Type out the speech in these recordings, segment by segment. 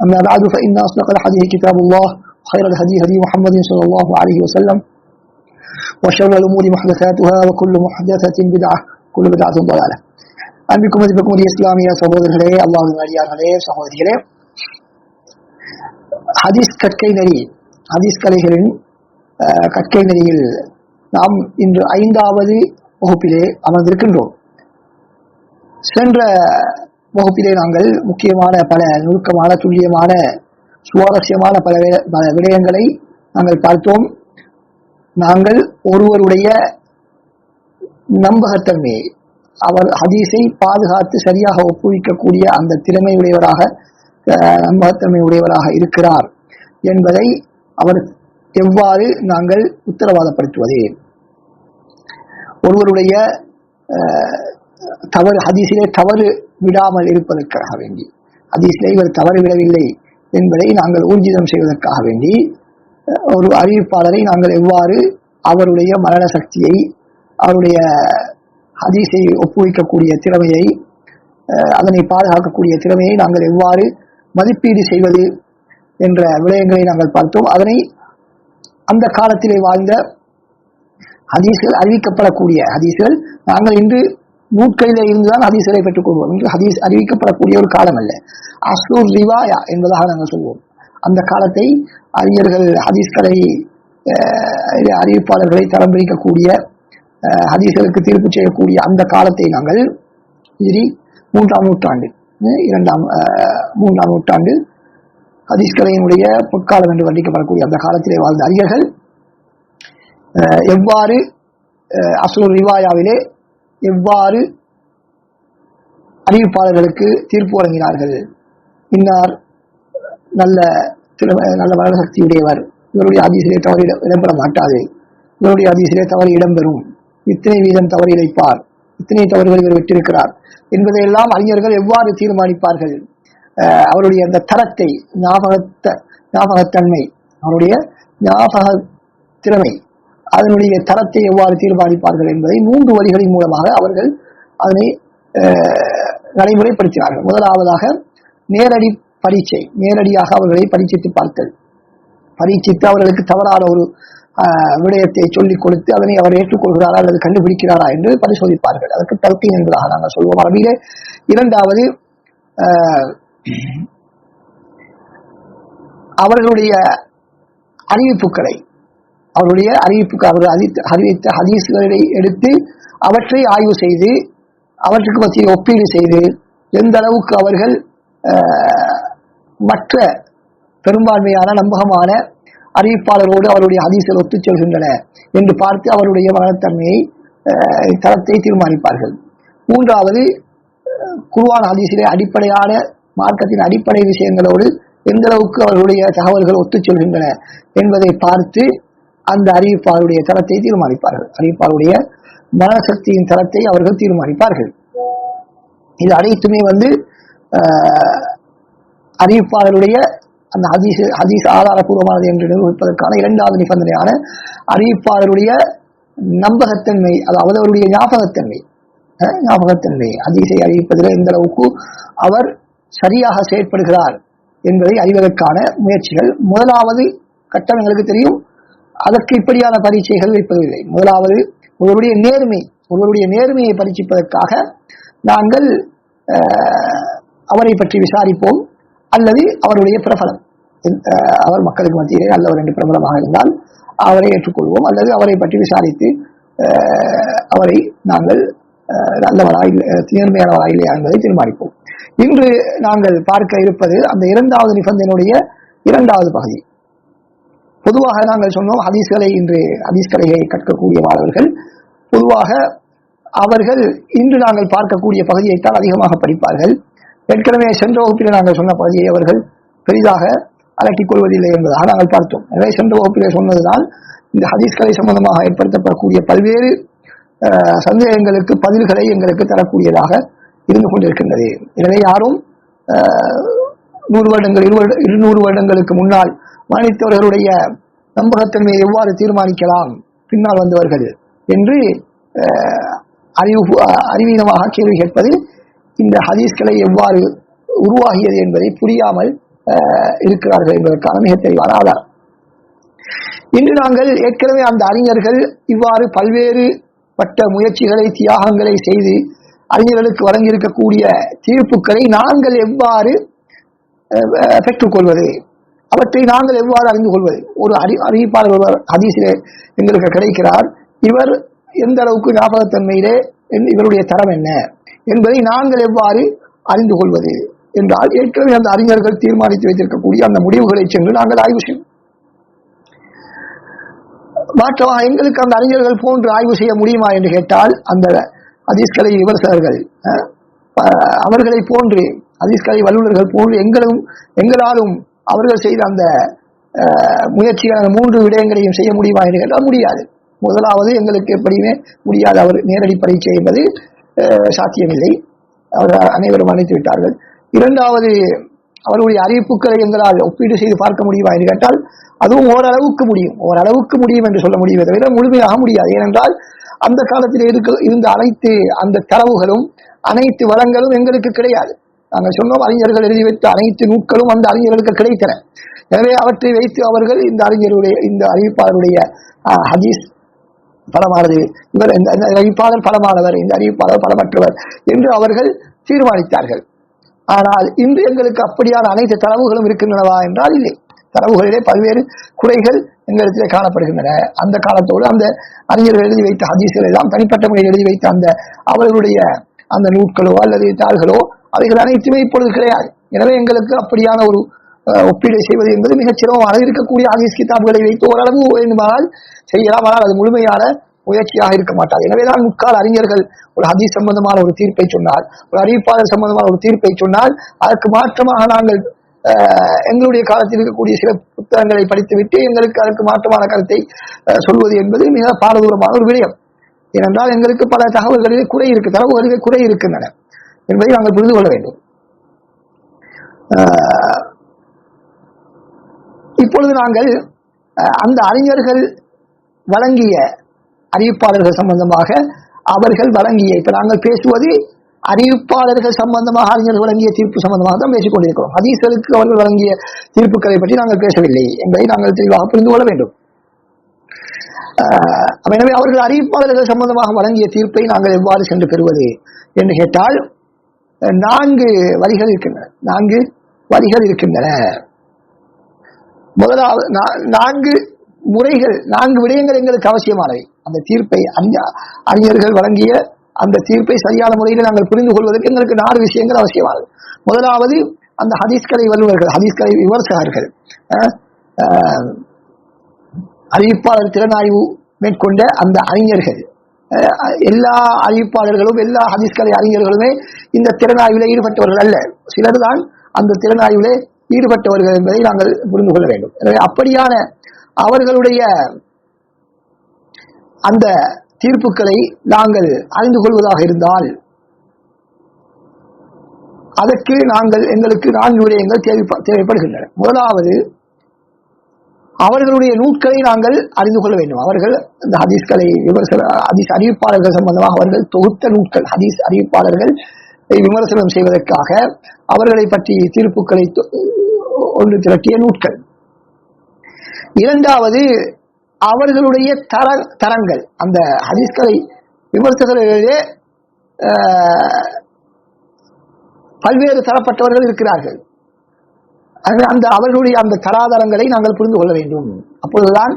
أما بعد فإن أصدق الحديث كتاب الله خير الهدي هدي محمد صلى الله عليه وسلم وشر الأمور محدثاتها وكل محدثة بدعة كل بدعة ضلالة அன்பிக்கும் மதிப்புக்கும் உரிய இஸ்லாமிய சகோதரர்களே அல்லாஹின் அடியார்களே சகோதரிகளே ஹதீஸ் கற்கை நெறி ஹதீஸ் கலைகளின் அஹ், கற்கை நெறியில் நாம் இன்று ஐந்தாவது வகுப்பிலே அமர்ந்திருக்கின்றோம் சென்ற வகுப்பிலே நாங்கள் முக்கியமான பல நுணுக்கமான துல்லியமான சுவாரஸ்யமான பல பல விடயங்களை நாங்கள் பார்த்தோம். நாங்கள் ஒருவருடைய நம்பகத்தன்மையை அவர் ஹதீஸை பாதுகாத்து சரியாக ஒப்புவிக்கக்கூடிய அந்த திறமை உடையவராக அஹ், நம்பகத்தன்மை உடையவராக இருக்கிறார் என்பதை அவர் எவ்வாறு நாங்கள் உத்தரவாதப்படுத்துவது? ஒருவருடைய அஹ், தவறு ஹதீஸிலே தவறு விடாமல் இருப்பதற்காக வேண்டி ஹதீஸிலே இவர் தவறு விடவில்லை என்பதை நாங்கள் ஊர்ஜிதம் செய்வதற்காக வேண்டி ஒரு அறிவிப்பாளரை நாங்கள் எவ்வாறு அவருடைய மரண சக்தியை அவருடைய ஹதீஸை ஒப்புவிக்கக்கூடிய திறமையை அதனை பாதுகாக்கக்கூடிய திறமையை நாங்கள் எவ்வாறு மதிப்பீடு செய்வது என்ற விடயங்களை நாங்கள் பார்த்தோம். அதனை அந்த காலத்திலே வாழ்ந்த ஹதீஸ்கள் அறிவிக்கப்படக்கூடிய ஹதீஸ்கள் நாங்கள் இன்று நூட்களிலே இருந்துதான் ஹதீஸ்களை பெற்றுக்கொள்வோம் இன்று ஹதீஸ் அறிவிக்கப்படக்கூடிய ஒரு காலம் அல்ல. அஸ்லூர் ரிவாயா என்பதாக நாங்கள் சொல்வோம். அந்த காலத்தை அறிஞர்கள் ஹதீஸ்களை அறிவிப்பாளர்களை தரம் பிரிக்கக்கூடிய ஹதீஸ்களுக்கு தீர்ப்பு செய்யக்கூடிய அந்த காலத்தை நாங்கள் இதிரி மூன்றாம் நூற்றாண்டு இரண்டாம் மூன்றாம் நூற்றாண்டு ஹதீஸ்கலையினுடைய பொற்காலம் என்று வர்ணிக்கப்படக்கூடிய அந்த காலத்திலே வாழ்ந்த அறிஞர்கள் எவ்வாறு அசுர் ரிவாயாவிலே எவ்வாறு அறிவிப்பாளர்களுக்கு தீர்ப்பு வழங்கினார்கள்? இன்னார் நல்ல திறமை நல்ல மரண சக்தியுடையவர் இவருடைய அதிசிலே தவறு இடம்பெற மாட்டாது. இவருடைய அதிசிலே தவறு இடம்பெறும். இத்தனை வீதம் தவறு இழைப்பார். இத்தனை தவறுகள் இவர் விட்டிருக்கிறார். என்பதையெல்லாம் அறிஞர்கள் எவ்வாறு தீர்மானிப்பார்கள்? அவருடைய அந்த தரத்தை ஞாபகத்த ஞாபகத்தன்மை அவருடைய ஞாபக திறமை அதனுடைய தரத்தை எவ்வாறு தீர்மானிப்பார்கள் என்பதை மூன்று வழிகளின் மூலமாக அவர்கள் அதனை நடைமுறைப்படுத்தினார்கள். முதலாவதாக நேரடி பரீட்சை நேரடியாக அவர்களை பரீட்சித்து பார்த்தல். பரீட்சித்து அவர்களுக்கு தவறான ஒரு விடயத்தை சொல்லிக் கொடுத்து அதனை அவர் ஏற்றுக்கொள்கிறாரா அல்லது கண்டுபிடிக்கிறாரா என்று பரிசோதிப்பார்கள். அதற்கு தல்கீன் என்பதாக நாங்கள் சொல்வோம். அரபியிலே இரண்டாவது அவர்களுடைய அறிவிப்புகளை அவருடைய அறிவிப்புக்கு அவர் அறிவித்த ஹதீஸ்களை எடுத்து அவற்றை ஆய்வு செய்து அவற்றுக்கு பற்றிய ஒப்பீடு செய்து எந்த அளவுக்கு அவர்கள் மற்ற பெரும்பான்மையான நம்பகமான அறிவிப்பாளரோடு அவருடைய ஹதீஸ்கள் ஒத்துச் செல்கின்றன என்று பார்த்து அவருடைய மனத்தன்மையை தரத்தை தீர்மானிப்பார்கள். மூன்றாவது குருவான குர்ஆன் ஹதீஸிலே அடிப்படையான மார்க்கத்தின் அடிப்படை விஷயங்களோடு எந்த அளவுக்கு அவர்களுடைய தகவல்கள் ஒத்துச் செல்கின்றன என்பதை பார்த்து அந்த அறிவிப்பாளருடைய தரத்தை தீர்மானிப்பார்கள். அறிவிப்பாளருடைய மனசக்தியின் தரத்தை அவர்கள் தீர்மானிப்பார்கள். இது அனைத்துமே வந்து ஆஹ், அறிவிப்பாளருடைய அந்த ஹதீஸ் ஹதீஸ் ஆதாரபூர்வமானது என்று நிரூபிப்பதற்கான இரண்டாவது நிபந்தனையான அறிவிப்பாளருடைய நம்பகத்தன்மை அதாவது அவருடைய ஞாபகத்தன்மை ஞாபகத்தன்மை. ஹதீஸை அறிவிப்பதில் எந்த அளவுக்கு அவர் சரியாக செயற்படுகிறார் என்பதை அறிவதற்கான முயற்சிகள். முதலாவது கட்டம் எங்களுக்கு தெரியும் அதற்கு இப்படியான பரீட்சைகள் வைப்பதில்லை. முதலாவது ஒருவருடைய நேர்மை ஒருவருடைய நேர்மையை பரீட்சிப்பதற்காக நாங்கள் அவரை பற்றி விசாரிப்போம். அல்லது அவருடைய பிரபலம். அவர் மக்களுக்கு மத்தியிலே நல்லவர் என்று பிரபலமாக இருந்தால் அவரை ஏற்றுக்கொள்வோம். அல்லது அவரை பற்றி விசாரித்து அவரை நாங்கள் அஹ், நல்லவரா நேர்மையானவரா இல்லையா என்பதை தீர்மானிப்போம். இன்று நாங்கள் பார்க்க இருப்பது அந்த இரண்டாவது நிபந்தனையுடைய இரண்டாவது பகுதி. பொதுவாக நாங்கள் சொன்னோம் ஹதீஸ்களை இன்று ஹதீஸ்கலையை கற்கக்கூடிய மாணவர்கள். பொதுவாக அவர்கள் இன்று நாங்கள் பார்க்கக்கூடிய பகுதியைத்தான் அதிகமாக படிப்பார்கள். ஏற்கனவே சென்ற வகுப்பில் நாங்கள் சொன்ன பகுதியை அவர்கள் பெரிதாக அலட்டிக் கொள்வதில்லை என்பதாக நாங்கள் பார்த்தோம். எனவே சென்ற வகுப்பிலே சொன்னதுதான் இந்த ஹதீஸ்களை சம்பந்தமாக ஏற்படுத்தப்படக்கூடிய பல்வேறு சந்தேகங்களுக்கு பதில்களை எங்களுக்கு தரக்கூடியதாக இருந்து கொண்டிருக்கின்றது. எனவே யாரும் நூறு வருடங்கள் இருவரு இருநூறு வருடங்களுக்கு முன்னால் மரணித்தவர்களுடைய நம்பகத்தன்மையை எவ்வாறு தீர்மானிக்கலாம்? பின்னால் வந்தவர்கள் என்று அறிவு அறிவீனமாக கேள்வி கேட்பது இந்த ஹதீஸ்களை எவ்வாறு உருவாகியது என்பதை புரியாமல் இருக்கிறார்கள் என்பதற்கான மிக தெளிவான ஆதாரம். இன்று நாங்கள் ஏற்கனவே அந்த அறிஞர்கள் இவ்வாறு பல்வேறு பட்ட முயற்சிகளை தியாகங்களை செய்து அறிஞர்களுக்கு வழங்கியிருக்கக்கூடிய தீர்ப்புகளை நாங்கள் எவ்வாறு பெற்றுக்கொள்வது அவற்றை நாங்கள் எவ்வாறு அறிந்து கொள்வது? ஒரு அறி அறிவிப்பாளர் ஒருவர் ஹதீஸிலே எங்களுக்கு கிடைக்கிறார் இவர் எந்த அளவுக்கு ஞாபகத்தன்மையிலே என்- இவருடைய தரம் என்ன? என்பதை நாங்கள் எவ்வாறு அறிந்து கொள்வது? என்றால் ஏற்கனவே அந்த அறிஞர்கள் தீர்மானித்து வைத்திருக்கக்கூடிய அந்த முடிவுகளை சென்று நாங்கள் ஆய்வு செய்வோம் மாற்றமாக எங்களுக்கு அந்த அறிஞர்கள் போன்று ஆய்வு செய்ய முடியுமா என்று கேட்டால் அந்த ஹதீஸ்கலை விமர்சகர்கள் அவர்களை போன்று ஹதீஸ்கலை வல்லுநர்கள் போன்று எங்களும் எங்களாலும் அவர்கள் செய்த அந்த அஹ், முயற்சிகள் அந்த மூன்று விடயங்களையும் செய்ய முடியுமா என்று கேட்டால் முடியாது. முதலாவது எங்களுக்கு எப்படியுமே முடியாது. அவர் நேரடி பரீட்சை என்பது சாத்தியமில்லை. அவர் அனைவரும் அணைத்து விட்டார்கள். இரண்டாவது அவருடைய அறிவிப்புகளை எங்களால் ஒப்பீடு செய்து பார்க்க முடியுமா என்று கேட்டால் அதுவும் ஓரளவுக்கு முடியும். ஓரளவுக்கு முடியும் என்று சொல்ல முடியுமே தவிர முழுமையாக முடியாது. ஏனென்றால் அந்த காலத்தில் இருக்க இருந்த அனைத்து அந்த தரவுகளும் அனைத்து வளங்களும் எங்களுக்கு கிடையாது. நாங்கள் சொன்னோம் அறிஞர்கள் எழுதி வைத்த அனைத்து நூட்களும் அந்த அறிஞர்களுக்கு கிடைத்தன. எனவே அவற்றை வைத்து அவர்கள் இந்த அறிஞருடைய இந்த அறிவிப்பாளருடைய ஹதீஸ் பலமானது இவர் இந்த இந்த அறிவிப்பாளர் பலமானவர் இந்த அறிவிப்பாளர் பலமற்றவர் என்று அவர்கள் தீர்மானித்தார்கள். ஆனால் இன்று எங்களுக்கு அப்படியான அனைத்து தரவுகளும் இருக்கின்றனவா என்றால் இல்லை. தரவுகளிலே பல்வேறு குறைகள் எங்களிடத்திலே காணப்படுகின்றன. அந்த காலத்தோடு அந்த அறிஞர்கள் எழுதி வைத்த ஹதீஸ்கள் எல்லாம் தனிப்பட்ட முறையில் எழுதி வைத்த அந்த அவர்களுடைய அந்த நூட்களோ அல்லது தாள்களோ அவைகள் அனைத்துமே இப்பொழுது கிடையாது. எனவே எங்களுக்கு அப்படியான ஒரு ஒப்பீடு செய்வது என்பது மிகச் சிரமமாக இருக்கக்கூடிய ஆகிஸ் கிதாப்களை வைத்து ஓரளவு வேண்டுமானால் செய்யலாம். ஆனால் அது முழுமையான முயற்சியாக இருக்க மாட்டார் எனவேதான் முக்கால் அறிஞர்கள் ஒரு ஹதி சம்பந்தமான ஒரு தீர்ப்பை சொன்னால் ஒரு அறிவிப்பாளர் சம்பந்தமான ஒரு தீர்ப்பை சொன்னால் அதற்கு மாற்றமாக நாங்கள் எங்களுடைய காலத்தில் இருக்கக்கூடிய சில புத்தகங்களை படித்துவிட்டு எங்களுக்கு அதற்கு மாற்றமான கருத்தை சொல்வது என்பது மிக பாரதூரமான ஒரு விடயம். ஏனென்றால் எங்களுக்கு பல தகவல்களிலே குறை இருக்கு தரவுகளிலே குறை இருக்கின்றன என்பதை நாங்கள் புரிந்து கொள்ள வேண்டும். இப்பொழுது நாங்கள் அஹ், அந்த அறிஞர்கள் வழங்கிய அறிவிப்பாளர்கள் சம்பந்தமாக அவர்கள் வழங்கிய இப்ப நாங்கள் பேசுவது அறிவிப்பாளர்கள் சம்பந்தமாக அறிஞர்கள் வழங்கிய தீர்ப்பு சம்பந்தமாக தான் பேசிக் கொண்டிருக்கிறோம் ஹதீஸ்களுக்கு அவர்கள் வழங்கிய தீர்ப்புகளை பற்றி நாங்கள் பேசவில்லை என்பதை நாங்கள் தெளிவாக புரிந்து கொள்ள வேண்டும். எனவே அவர்கள் அறிவிப்பாளர்கள் சம்பந்தமாக வழங்கிய தீர்ப்பை நாங்கள் எவ்வாறு சென்று பெறுவது என்று கேட்டால் நான்கு வரிகள் இருக்கின்றன. நான்கு வரிகள் இருக்கின்றன. முதலாவது நான்கு முறைகள் நான்கு விடயங்கள் எங்களுக்கு அவசியமானவை. அந்த தீர்ப்பை அறிஞர்கள் வழங்கிய அந்த தீர்ப்பை சரியான முறையில் நாங்கள் புரிந்து கொள்வதற்கு எங்களுக்கு நாலு விஷயங்கள் அவசியமானது. முதலாவது அந்த ஹதீஸ்கலை வல்லுநர்கள் ஹதீஸ்கலை விமர்சகர்கள் அறிவிப்பாளர் திறனாய்வு மேற்கொண்ட அந்த அறிஞர்கள். எல்லா அறிவிப்பாளர்களும் எல்லா ஹதீஸ்கலை அறிஞர்களுமே இந்த திறனாய்விலே ஈடுபட்டவர்கள் அல்ல. சிலர் தான் அந்த திறனாய்விலே ஈடுபட்டவர்கள் என்பதை நாங்கள் புரிந்து கொள்ள வேண்டும். எனவே அப்படியான அவர்களுடைய அந்த தீர்ப்புகளை நாங்கள் அறிந்து கொள்வதாக இருந்தால் அதற்கு நாங்கள் எங்களுக்கு நான்கு விடயங்கள் தேவைப்ப- தேவைப்படுகின்றன. முதலாவது அவர்களுடைய நூட்களை நாங்கள் அறிந்து கொள்ள வேண்டும். அவர்கள் இந்த ஹதீஸ்களை விமர்சன ஹதீஸ் அறிவிப்பாளர்கள் சம்பந்தமாக அவர்கள் தொகுத்த நூட்கள் ஹதீஸ் அறிவிப்பாளர்கள் விமர்சனம் செய்வதற்காக அவர்களை பற்றி தீர்ப்புகளை தொ- ஒன்று திரட்டிய நூட்கள் இரண்டாவது அவர்களுடைய தர தரங்கள். அந்த ஹதீஸ்களை விமர்சகர்களிலே ஆஹ், பல்வேறு தரப்பட்டவர்கள் இருக்கிறார்கள். அந்த அவர்களுடைய அந்த தராதரங்களை நாங்கள் புரிந்து கொள்ள வேண்டும். அப்பொழுதுதான்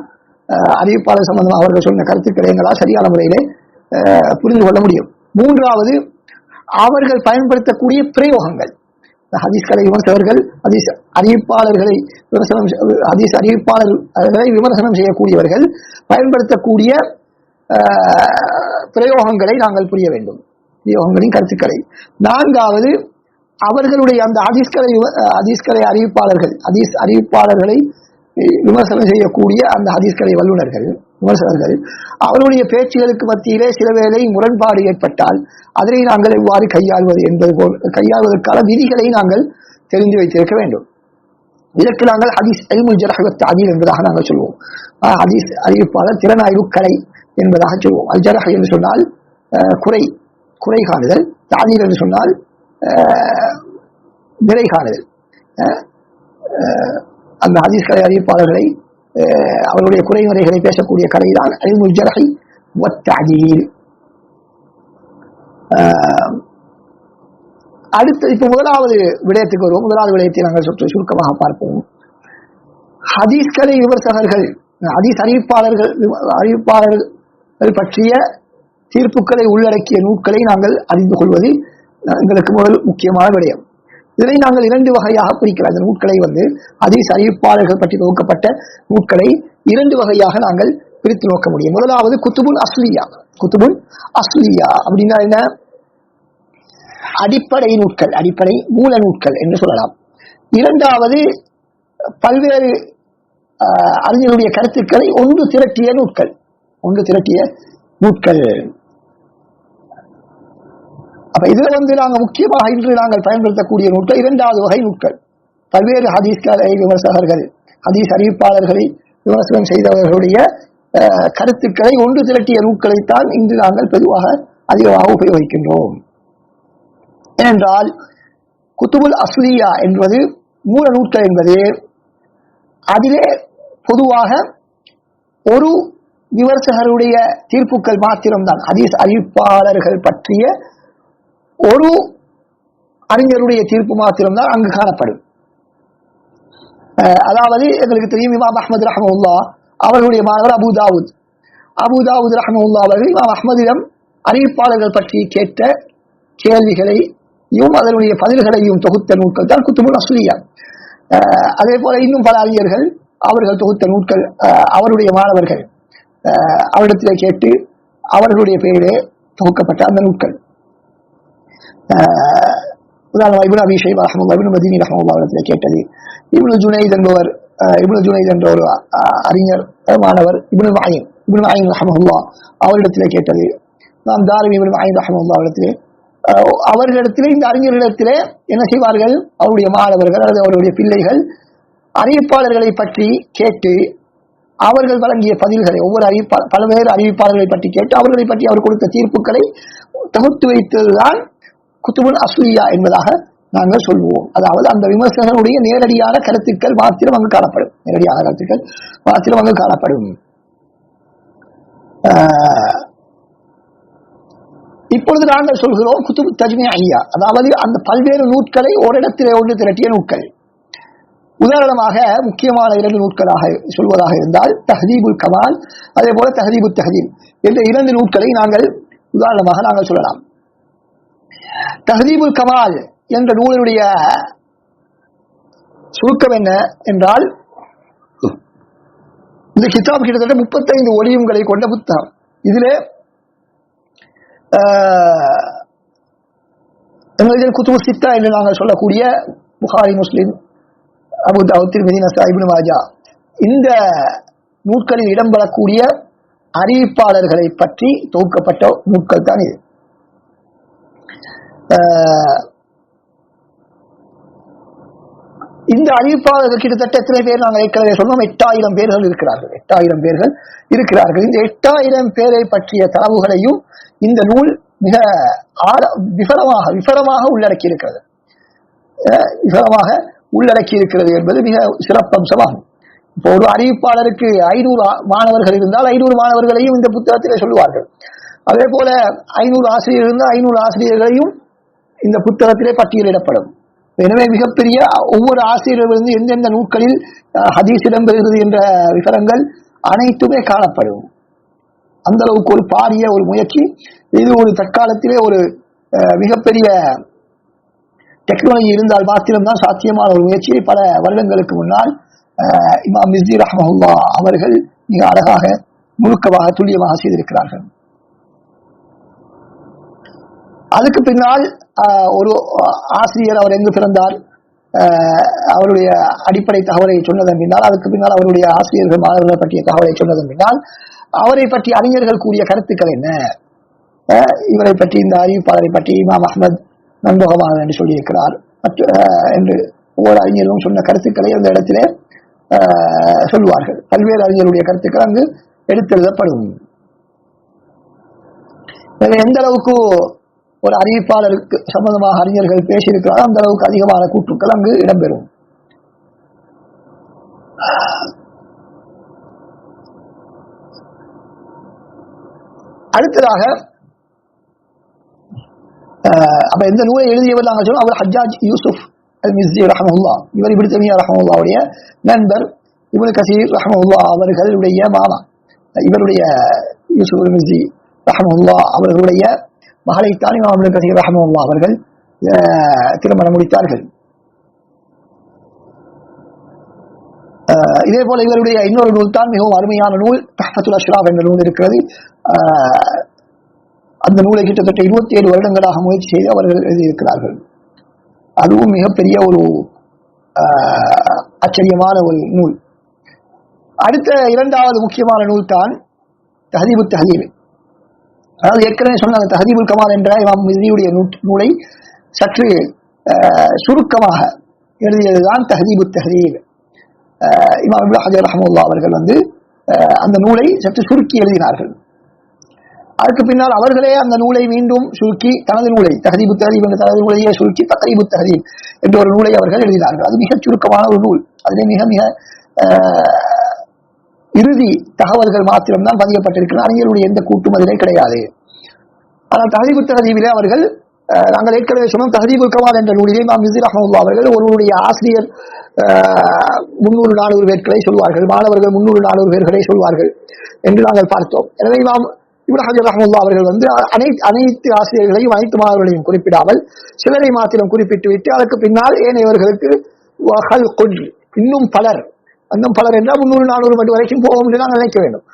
அறிவிப்பாளர் சம்பந்தமாக அவர்கள் சொன்ன கருத்துக்களை எங்களால் சரியான முறையிலே புரிந்து கொள்ள முடியும். மூன்றாவது அவர்கள் பயன்படுத்தக்கூடிய பிரயோகங்கள். இந்த ஹதீஸ் கலை விமர்சகர்கள் ஹதீஸ் அறிவிப்பாளர்களை விமர்சனம் ஹதீஸ் அறிவிப்பாளர்களை விமர்சனம் செய்யக்கூடியவர்கள் பயன்படுத்தக்கூடிய பிரயோகங்களை நாங்கள் புரிய வேண்டும். பிரயோகங்களின் கருத்துக்களை. நான்காவது அவர்களுடைய அந்த அதிஸ்கரை அதிஸ்கரை அறிவிப்பாளர்கள் ஹதீஸ் அறிவிப்பாளர்களை விமர்சனம் செய்யக்கூடிய அந்த ஹதீஸ்கலை வல்லுநர்கள் விமர்சகர்கள் அவருடைய பேச்சுகளுக்கு மத்தியிலே சில வேளை முரண்பாடு ஏற்பட்டால் அதனை நாங்கள் எவ்வாறு கையாள்வது என்பது போல் கையாள்வதற்கான விதிகளை நாங்கள் தெரிந்து வைத்திருக்க வேண்டும். இதற்கு நாங்கள் ஹதீஸ் எல்முல் ஜரஹத் அதீல் என்பதாக நாங்கள் சொல்வோம். ஹதீஸ் அறிவிப்பாளர் திறனாய்வு கலை என்பதாக சொல்வோம். அல் ஜரஹ் என்று சொன்னால் குறை குறை காணுதல் தாதீர் என்று சொன்னால் ஆஹ் நிறை காணுதல் அந்த ஹதீஸ் கலை அறிவிப்பாளர்களை அவர்களுடைய அவருடைய குறைமுறைகளை பேசக்கூடிய கலைதான் அல்முல் ஜரஹி வத்தாதீல் அடுத்து இப்ப முதலாவது விடயத்துக்கு வருவோம். முதலாவது விடயத்தை நாங்கள் சுற்று சுருக்கமாக பார்ப்போம். ஹதீஸ்கலை விமர்சகர்கள் ஹதீஸ் அறிவிப்பாளர்கள் அறிவிப்பாளர்கள் பற்றிய தீர்ப்புகளை உள்ளடக்கிய நூல்களை நாங்கள் அறிந்து கொள்வது எங்களுக்கு முதல் முக்கியமான விடயம். இதனை நாங்கள் இரண்டு வகையாக பிரிக்கிறோம். அந்த நூட்களை வந்து ஹதீஸ் அறிவிப்பாளர்கள் பற்றி தொகுக்கப்பட்ட நூட்களை இரண்டு வகையாக நாங்கள் பிரித்து நோக்க முடியும். முதலாவது குத்துபுன் அஸ்லியா. குத்துபுன் அஸ்லியா அப்படின்னா என்ன? அடிப்படை நூட்கள் அடிப்படை மூல நூட்கள் என்று சொல்லலாம். இரண்டாவது பல்வேறு அறிஞருடைய கருத்துக்களை ஒன்று திரட்டிய நூட்கள். ஒன்று திரட்டிய நூட்கள். அப்ப இதுல வந்து நாங்கள் முக்கியமாக இன்று நாங்கள் பயன்படுத்தக்கூடிய நூட்கள் இரண்டாவது வகை நூட்கள் பல்வேறு ஹதீஸ் விமர்சகர்கள் ஹதீஸ் அறிவிப்பாளர்களை விமர்சனம் செய்தவர்களுடைய கருத்துக்களை ஒன்று திரட்டிய நூட்களைத்தான் இன்று நாங்கள் பொதுவாக அதிகமாக உபயோகிக்கின்றோம். ஏனென்றால் குத்துபுல் அஸ்லியா என்பது மூல நூட்கள் என்பது அதிலே பொதுவாக ஒரு விமர்சகருடைய தீர்ப்புகள் மாத்திரம்தான். ஹதீஸ் அறிவிப்பாளர்கள் பற்றிய ஒரு அறிஞருடைய தீர்ப்பு மாத்திரம்தான் அங்கு காணப்படும். அதாவது எங்களுக்கு தெரியும் இமாம் அஹ்மது ரஹமுல்லா அவர்களுடைய மாணவர் அபு தாவூத். அபு தாவூத் ரஹமுல்லா அவர்கள் இமாம் அஹ்மதிடம் அறிவிப்பாளர்கள் பற்றி கேட்ட கேள்விகளையும் அதனுடைய பதில்களையும் தொகுத்த நூல்கள் தான் குத்துபுல் அஸ்லியா அஹ் அதே போல இன்னும் பல அறிஞர்கள் அவர்கள் தொகுத்த நூல்கள் அவருடைய மாணவர்கள் அஹ் அவரிடத்திலே கேட்டு அவர்களுடைய பெயரிலே தொகுக்கப்பட்ட அந்த நூல்கள். உதாரணமாக இபுன் அபி ஷைபா ரஹ்மத்துல்லாஹி இப்னு மதீனி இடத்துல கேட்டது இப்னு ஜுனைத் என்பவர் ஆஹ் ஜுனைத் என்ற ஒரு அறிஞர் மாணவர் இபுனு மயின் இபுன் மயின் ரஹமுல்லா அவரிடத்திலே கேட்டது நாம் தாரிமி இபுன் மயின் ரஹமுல்லா இடத்திலே அவர்களிடத்திலே இந்த அறிஞர்களிடத்திலே என்ன செய்வார்கள் அவருடைய மாணவர்கள் அல்லது அவருடைய பிள்ளைகள் அறிவிப்பாளர்களை பற்றி கேட்டு அவர்கள் வழங்கிய பதில்களை ஒவ்வொரு அறிவிப்பா பல்வேறு அறிவிப்பாளர்களை பற்றி கேட்டு அவர்களை பற்றி அவர் கொடுத்த தீர்ப்புகளை தொகுத்து வைத்ததுதான் குத்துபுல் அசூயா என்பதாக நாங்கள் சொல்வோம் அதாவது அந்த விமர்சகனுடைய நேரடியான கருத்துக்கள் மாத்திரம் அங்கு காணப்படும். நேரடியான கருத்துக்கள் மாத்திரம் அங்கு காணப்படும். ஆஹ், இப்பொழுது நாங்கள் சொல்கிறோம் குத்துபு தஜ்மி ஐயா அதாவது அந்த பல்வேறு நூட்களை ஓரிடத்திலே ஒன்று திரட்டிய நூட்கள் உதாரணமாக முக்கியமான இரண்டு நூட்களாக சொல்வதாக இருந்தால் தஹதீபுல் கமால் அதே போல தஹதீபு தஹதீப் என்ற இரண்டு நூட்களை நாங்கள் உதாரணமாக நாங்கள் சொல்லலாம். தஹதீபுல் கமால் என்ற நூலினுடைய சுருக்கம் என்ன என்றால் இந்த கிதாப் கிட்டத்தட்ட முப்பத்தைந்து ஒளியுங்களை கொண்ட புத்தகம். இதிலே ஆஹ், குத்துபு சித்தா என்று நாங்கள் சொல்லக்கூடிய புகாரி முஸ்லிம் அபு தாவூத் திருமதி நசா மாஜா இந்த நூட்களில் இடம்பெறக்கூடிய அறிவிப்பாளர்களை பற்றி தொகுக்கப்பட்ட நூட்கள் தான் இது. இந்த அறிவிப்பாளர்கள் கிட்டத்தட்ட எத்தனை பேர் நாங்கள் ஏற்கனவே சொன்னோம்? எட்டாயிரம் பேர்கள் இருக்கிறார்கள். எட்டாயிரம் பேர்கள் இருக்கிறார்கள். இந்த எட்டாயிரம் பேரை பற்றிய தரவுகளையும் இந்த நூல் மிக விபரமாக விபரமாக உள்ளடக்கி இருக்கிறது விபரமாக உள்ளடக்கி இருக்கிறது என்பது மிக சிறப்பம்சமாகும். இப்போ ஒரு அறிவிப்பாளருக்கு ஐநூறு மாணவர்கள் இருந்தால் ஐநூறு மாணவர்களையும் இந்த புத்தகத்திலே சொல்லுவார்கள். அதே போல ஐநூறு ஆசிரியர் இருந்தால் ஐநூறு ஆசிரியர்களையும் இந்த புத்தகத்திலே பட்டியலிடப்படும். எனவே மிகப்பெரிய ஒவ்வொரு ஆசிரியரிலிருந்து எந்தெந்த நூல்களில் அஹ், ஹதீஸ் இடம்பெறுகிறது என்ற விவரங்கள் அனைத்துமே காணப்படும். அந்த அளவுக்கு ஒரு பாரிய ஒரு முயற்சி. இது ஒரு தற்காலத்திலே ஒரு அஹ், மிகப்பெரிய டெக்னாலஜி இருந்தால் மாத்திரம்தான் சாத்தியமான ஒரு முயற்சியை பல வருடங்களுக்கு முன்னால் இமாம் மிஸ்தி ரஹமஹுல்லா அவர்கள் மிக அழகாக முழுக்கமாக துல்லியமாக செய்திருக்கிறார்கள். அதுக்கு பின்னால் ஒரு ஆசிரியர் அவர் எங்கு பிறந்தார் அவருடைய அடிப்படை தகவலை சொன்னதன் பின்னால் அதுக்கு பின்னால் அவருடைய ஆசிரியர்கள் மாணவர்கள் பற்றிய தகவலை சொன்னதன் பின்னால் அவரை பற்றி அறிஞர்கள் கூறிய கருத்துக்கள் என்ன? அஹ், இவரை பற்றி இந்த அறிவிப்பாளரை பற்றி இமாம் அஹமத் நண்பகமானவர் என்று சொல்லியிருக்கிறார். மற்ற என்று ஒவ்வொரு அறிஞர்களும் சொன்ன கருத்துக்களை அந்த இடத்திலே சொல்வார்கள். பல்வேறு அறிஞருடைய கருத்துக்கள் அங்கு எடுத்தெழுதப்படும் எந்த அளவுக்கு ஒரு அறிவிப்பாளருக்கு சம்பந்தமாக அறிஞர்கள் பேசியிருக்கிறார். அந்த அளவுக்கு அதிகமான கூற்றுக்கள் அங்கு இடம்பெறும். அடுத்ததாக அப்ப இந்த நூலை எழுதியவர் நாங்கள் சொன்னோம்? அவர் ஹஜாஜ் யூசுப் அல் மிஸ்ஜி ரஹமுல்லா இவர் இப்படி தனியா ரஹமுல்லாவுடைய நண்பர். இவரு கசீர் ரஹமுல்லா அவர்களுடைய மாமா. இவருடைய யூசுப் அல் மிஸ்ஜி ரஹமுல்லா அவர்களுடைய மகளைத்தான் இமாம் இப்னு கசீர் ரஹமுல்லா அவர்கள் திருமணம் முடித்தார்கள். இதே போல இவருடைய இன்னொரு நூல் தான் மிகவும் அருமையான நூல் தஹத்துல் அஷ்ராப் என்ற நூல் இருக்கிறது. அந்த நூலை கிட்டத்தட்ட இருபத்தி ஏழு வருடங்களாக முயற்சி செய்து அவர்கள் எழுதியிருக்கிறார்கள். அதுவும் மிகப்பெரிய ஒரு ஆஹ், ஆச்சரியமான ஒரு நூல். அடுத்த இரண்டாவது முக்கியமான நூல் தான் தஹதீபு தஹதீப். அதாவது ஏற்கனவே சொன்ன அந்த தஹதீபுல் கமால் என்ற இமாம் மிஸ்ரியுடைய நூலை சற்று ஆஹ், சுருக்கமாக எழுதியதுதான் தஹதீபு தஹதீப் ஆஹ், இமாம் இப்னு ஹஜர் ரஹமுல்லா அவர்கள் வந்து ஆஹ், அந்த நூலை சற்று சுருக்கி எழுதினார்கள். அதற்கு பின்னால் அவர்களே அந்த நூலை மீண்டும் சுருக்கி தனது நூலை தகதி தகதீப் என்ற தனது நூலையே சுருக்கி தக்கரீபு தகதீப் என்ற ஒரு நூலை அவர்கள் எழுதினார்கள். அது மிகச் சுருக்கமான ஒரு நூல். அதிலே மிக மிக இறுதி தகவல்கள் மாத்திரம்தான் பதியப்பட்டிருக்கிறது அறிஞருடைய எந்த கூட்டும் அதிலே கிடையாது. ஆனால் தகதீபு தகதீபிலே அவர்கள் நாங்கள் ஏற்கனவே சொன்னோம் தகதீபுல் கமால் என்ற நூலிலே நாம் மிசிர் அஹமதுல்லா அவர்கள் ஒருவருடைய ஆசிரியர் முன்னூறு நானூறு பேர்களை சொல்வார்கள் மாணவர்கள் முன்னூறு நானூறு பேர்களை சொல்வார்கள் என்று நாங்கள் பார்த்தோம். எனவே நாம் இப்ராஹிம் ஹஜர் ரஹ்மத்துல்லாஹி அவர்கள் வந்து அனைத்து அனைத்து ஆசிரியர்களையும் அனைத்து மாணவர்களையும் குறிப்பிடாமல் சிலரை மாத்திரம் குறிப்பிட்டு விட்டு அதற்கு பின்னால் ஏனையவர்களுக்கு வஹல்குன், இன்னும் பலர் இன்னும் பலர் என்றால் முந்நூறு நானூறு மணி வரைக்கும் போக என்று நாங்கள் நினைக்க வேண்டும்.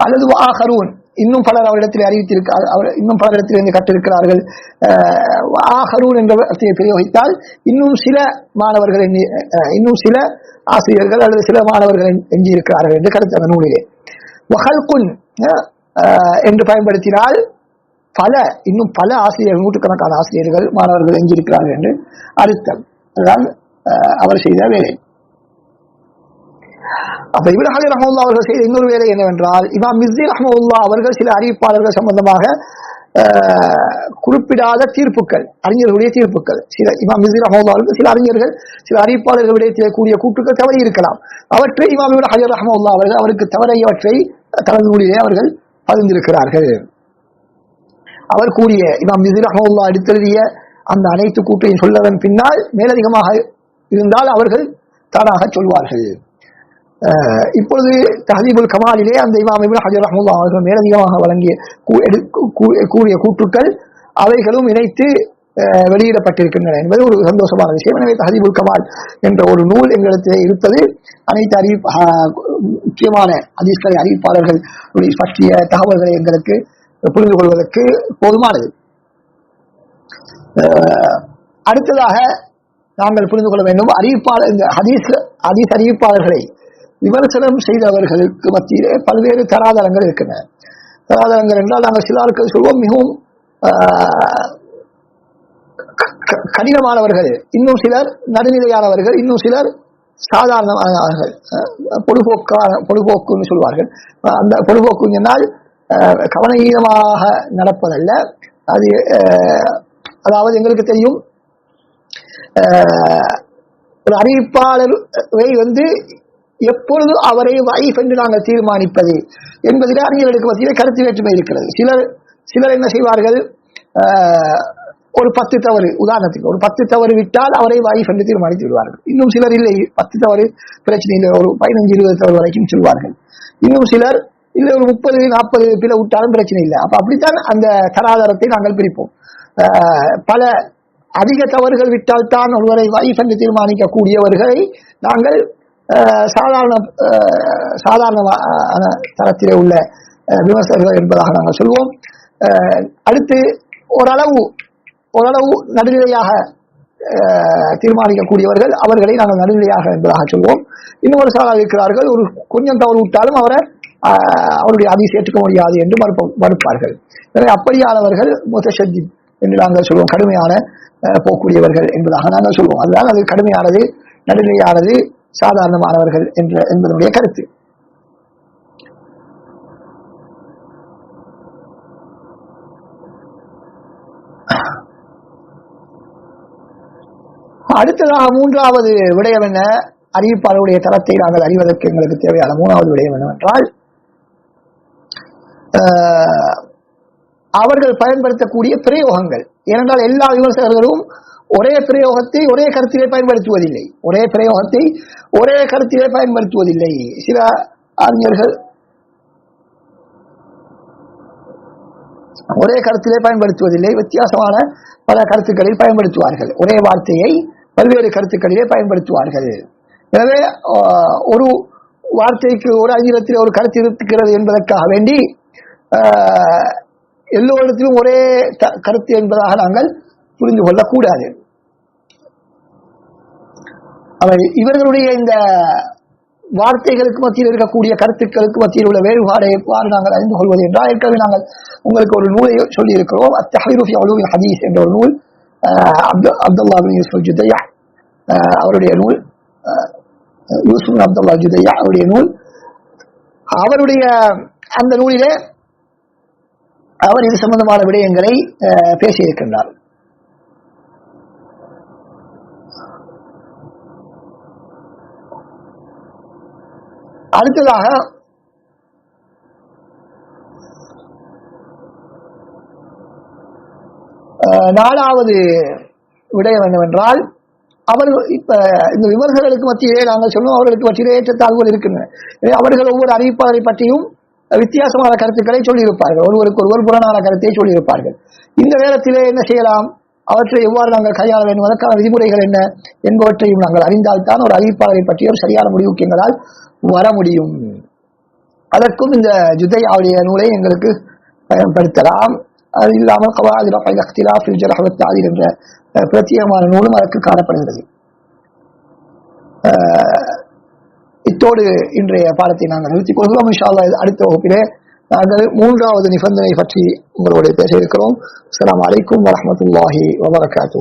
அல்லது ஆஹரூன் இன்னும் பலர் அவரிடத்தில் அறிவித்திருக்கிறார் அவர் இன்னும் பலரிடத்தில் இருந்து கற்றிருக்கிறார்கள். ஆஹ், ஆஹரூன் என்ற வார்த்தையை பிரயோகித்தால் இன்னும் சில மாணவர்கள் இன்னும் சில ஆசிரியர்கள் அல்லது சில மாணவர்கள் எஞ்சியிருக்கிறார்கள் என்று கருத்து அந்த நூலிலே. வஹல்குன் ஆஹ், என்று பயன்படுத்தினால் பல இன்னும் பல ஆசிரியர்கள் நூற்றுக்கணக்கான ஆசிரியர்கள் மாணவர்கள் எஞ்சியிருக்கிறார்கள் என்று அர்த்தம். அதுதான் அவர் செய்த வேலை. அப்ப இப்னு ஹஜர் ரஹமுல்லா அவர்கள் செய்த இன்னொரு வேலை என்னவென்றால் இமாம் மிஸ்ஸி ரஹமுல்லா அவர்கள் சில அறிவிப்பாளர்கள் சம்பந்தமாக ஆஹ், குறிப்பிடாத தீர்ப்புகள் அறிஞர்களுடைய தீர்ப்புகள். சில இமாம் மிஸ்ஸி ரஹ்மத்துல்லாஹ் அவர்கள் சில அறிஞர்கள் சில அறிவிப்பாளர்கள் விடயத்தில் கூடிய கூற்றுக்கள் தவறி இருக்கலாம். அவற்றை இமாம் இப்னு ஹஜர் ரஹ்மத்துல்லாஹ் அவர்கள் அவருக்கு தவறையவற்றை தனது மொழியிலே அவர்கள் பதிந்திருக்கிறார்கள் அவர் கூறிய இமாம் மிஸ்ஸி ரஹ்மத்துல்லாஹ் எடுத்தெழுதிய அந்த அனைத்து கூட்டையும் சொல்லதன் பின்னால் மேலதிகமாக இருந்தால் அவர்கள் தானாக சொல்வார்கள். இப்பொழுது தஹதீபுல் கமாலிலே அந்த இமாம் ஹஜர் ரஹமுல்லா அவர்கள் மேலதிகமாக வழங்கிய கூ- எடு- கூ- கூறிய கூற்றுக்கள் அவைகளும் இணைத்து வெளியிடப்பட்டிருக்கின்றன என்பது ஒரு சந்தோஷமான விஷயம். எனவே தஹதீபுல் கமால் என்ற ஒரு நூல் எங்களிடத்தில் இருப்பது அனைத்து அறிவி முக்கியமான ஹதீஸ்களை அறிவிப்பாளர்கள் பற்றிய தகவல்களை எங்களுக்கு புரிந்து கொள்வதற்கு போதுமானது அடுத்ததாக நாங்கள் புரிந்து கொள்ள வேண்டும் அறிவிப்பாளர் இந்த ஹதீஸ் ஹதீஸ் அறிவிப்பாளர்களை விமர்சனம் செய்தவர்களுக்கு மத்தியிலே பல்வேறு தராதரங்கள் இருக்கின்றன. தராதரங்கள் என்றால் நாங்கள் சிலாருக்கு சொல்வோம் மிகவும் ஆஹ், க- க- கடினமானவர்கள். இன்னும் சிலர் நடுநிலையானவர்கள் இன்னும் சிலர் சாதாரணமானவர்கள். பொழுபோக்கான பொழுபோக்குன்னு சொல்வார்கள். அஹ் அந்த என்னால் சொன்னால் நடப்பதல்ல. அது அதாவது எங்களுக்கு தெரியும் ஒரு அறிவிப்பாளரை வந்து எப்பொழுது அவரை வைஃப் என்று நாங்கள் தீர்மானிப்பது என்பதில் அறிஞர்களுக்கு மத்தியில் கருத்து வேற்றுமை இருக்கிறது. சிலர் சிலர் என்ன செய்வார்கள்? ஒரு பத்து தவறு உதாரணத்துக்கு ஒரு பத்து தவறு விட்டால் அவரை வைஃப் என்று தீர்மானித்து விடுவார்கள். இன்னும் சிலர் இல்லை பத்து தவறு பிரச்சனை இல்லை ஒரு பதினஞ்சு இருபது தவறு வரைக்கும் சொல்வார்கள். இன்னும் சிலர் இல்லை ஒரு முப்பது நாற்பது பிள்ளை விட்டாலும் பிரச்சனை இல்லை. அப்ப அப்படித்தான் அந்த சராதாரத்தை நாங்கள் பிரிப்போம். பல அதிக தவறுகள் விட்டால் தான் ஒருவரை வைஃப் என்று தீர்மானிக்கக்கூடியவர்களை நாங்கள் சாதாரண சாதாரண தரத்திலே உள்ள விமர்சகர்கள் என்பதாக நாங்கள் சொல்வோம். அடுத்து ஓரளவு ஓரளவு நடுநிலையாக தீர்மானிக்கக்கூடியவர்கள் அவர்களை நாங்கள் நடுநிலையாக என்பதாக சொல்வோம். இன்னொரு சாராக இருக்கிறார்கள். ஒரு கொஞ்சம் தவறு விட்டாலும் அவரை அவருடைய அதை சேர்த்துக்க முடியாது என்று மறுப்ப மறுப்பார்கள். எனவே அப்படியானவர்கள் முத்தசஜி என்று நாங்கள் சொல்வோம். கடுமையான அஹ், போக்கூடியவர்கள் என்பதாக நாங்கள் சொல்வோம். அதுதான் அது கடுமையானது நடுநிலையானது சாதாரணமானவர்கள் என்ற என்பதனுடைய கருத்து. அடுத்ததாக மூன்றாவது விடயம் என்ன? அறிவிப்பாளருடைய தரத்தை நாங்கள் அறிவதற்கு எங்களுக்கு தேவையான மூணாவது விடயம் என்னவென்றால் அவர்கள் பயன்படுத்தக்கூடிய பிரயோகங்கள். ஏனென்றால் எல்லா விமர்சகர்களும் ஒரே பிரயோகத்தை ஒரே கருத்திலே பயன்படுத்துவதில்லை. ஒரே பிரயோகத்தை ஒரே கருத்திலே பயன்படுத்துவதில்லை. சில அறிஞர்கள் ஒரே கருத்திலே பயன்படுத்துவதில்லை. வித்தியாசமான பல கருத்துக்களில் பயன்படுத்துவார்கள். ஒரே வார்த்தையை பல்வேறு கருத்துக்களிலே பயன்படுத்துவார்கள். எனவே ஒரு வார்த்தைக்கு ஒரு அஞ்சலத்தில் ஒரு கருத்து இருக்கிறது என்பதற்காக வேண்டி ஆஹ், எல்லோரிடத்திலும் ஒரே கருத்து என்பதாக நாங்கள் புரிந்து கொள்ளக்கூடாது. அவர் இவர்களுடைய இந்த வார்த்தைகளுக்கு மத்தியில் இருக்கக்கூடிய கருத்துக்களுக்கு மத்தியில் உள்ள வேறுபாடை எவ்வாறு நாங்கள் அறிந்து கொள்வது என்றால் ஏற்கனவே நாங்கள் உங்களுக்கு ஒரு நூலை சொல்லி இருக்கிறோம் அத்தஹீருஃபி அலுவில் ஹதீஸ் என்ற ஒரு நூல் ஆஹ், அப்து அப்துல்லா பின் ஜுதையா ஆஹ், அவருடைய நூல். யூசுப் அப்துல்லா ஜுதையா அவருடைய நூல். அவருடைய அந்த நூலிலே அவர் இது சம்பந்தமான விடயங்களை பேசியிருக்கின்றார். அடுத்ததாக நாலாவது விடயம் என்னவென்றால் அவர்கள் இப்ப இந்த விவர்களுக்கு மத்தியிலே நாங்கள் சொல்லுவோம் அவர்களுக்கு மத்தியிலே ஏற்றத்தாழ்வுகள் இருக்கின்றன. அவர்கள் ஒவ்வொரு அறிவிப்பாளரை பற்றியும் வித்தியாசமான கருத்துக்களை சொல்லியிருப்பார்கள். ஒருவருக்கு ஒருவர் புறநான கருத்தை சொல்லியிருப்பார்கள். இந்த நேரத்திலே என்ன செய்யலாம்? அவற்றை எவ்வாறு நாங்கள் கையாள வேண்டும்? அதற்கான விதிமுறைகள் என்ன? என்பவற்றையும் நாங்கள் அறிந்தால்தான் ஒரு அறிவிப்பாளரை பற்றிய ஒரு சரியான முடிவுக்கு எங்களால் வர முடியும். அதற்கும் இந்த ஜுதை அவருடைய நூலை எங்களுக்கு பயன்படுத்தலாம். அது இல்லாமல் கவாதி ரஃபைல் அக்திலாஃப் ஜரஹ் தாதிர் என்ற பிரத்யேகமான நூலும் அதற்கு காணப்படுகிறது. இத்தோடு இன்றைய பாடத்தை நாங்கள் நிறுத்திக் கொள்கிறோம். இன்ஷா அடுத்த வகுப்பிலே நாங்கள் மூன்றாவது நிபந்தனை பற்றி உங்களோடு பேச இருக்கிறோம். அஸ்ஸலாமு அலைக்கும் வரமத்துல்லாஹி வபரகாத்து